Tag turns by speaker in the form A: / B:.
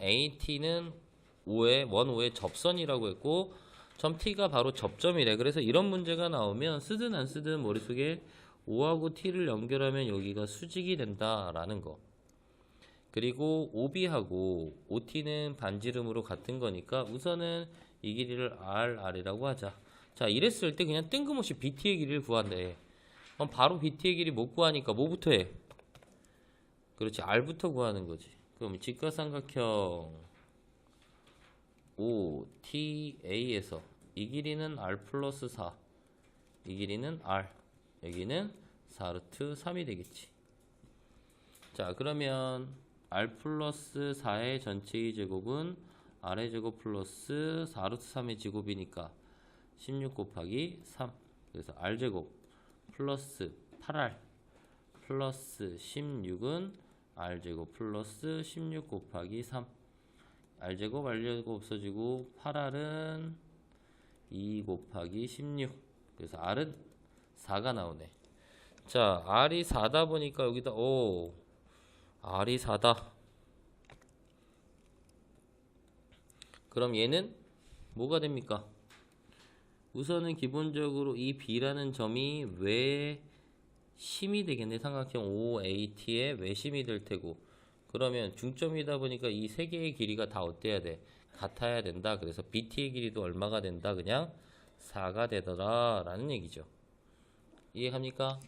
A: AT는 5의 원 5의 접선이라고 했고 점 T가 바로 접점이래. 그래서 이런 문제가 나오면 쓰든 안 쓰든 머릿속에 5하고 T를 연결하면 여기가 수직이 된다라는 거. 그리고 OB하고 OT는 반지름으로 같은 거니까 우선은 이 길이를 R, R이라고 하자. 자, 이랬을 때 그냥 뜬금없이 BT의 길이를 구한대. 그럼 바로 BT의 길이 못 구하니까 뭐부터 해? 그렇지, R부터 구하는 거지. 그럼 직각삼각형 OTA에서 이 길이는 R 플러스 4. 이 길이는 R. 여기는 4루트 3이 되겠지. 자, 그러면 R 플러스 4의 전체의 제곱은 R의 제곱 플러스 4루트 3의 제곱이니까 16 곱하기 3. 그래서 R 제곱 플러스 8R 플러스 16은 R 제곱 플러스 16 곱하기 3. R 제곱 R 제곱 없어지고 8R은 2 곱하기 16. 그래서 R은 4가 나오네. 자, R이 4다 보니까 여기다 오 R이 4다. 그럼 얘는 뭐가 됩니까? 우선은 기본적으로 이 B라는 점이 외 심이 되겠네. 삼각형 OAT의 외심이 될 테고. 그러면 중점이다 보니까 이 세 개의 길이가 다 어때야 돼? 같아야 된다. 그래서 BT의 길이도 얼마가 된다? 그냥 4가 되더라. 라는 얘기죠. 이해갑니까?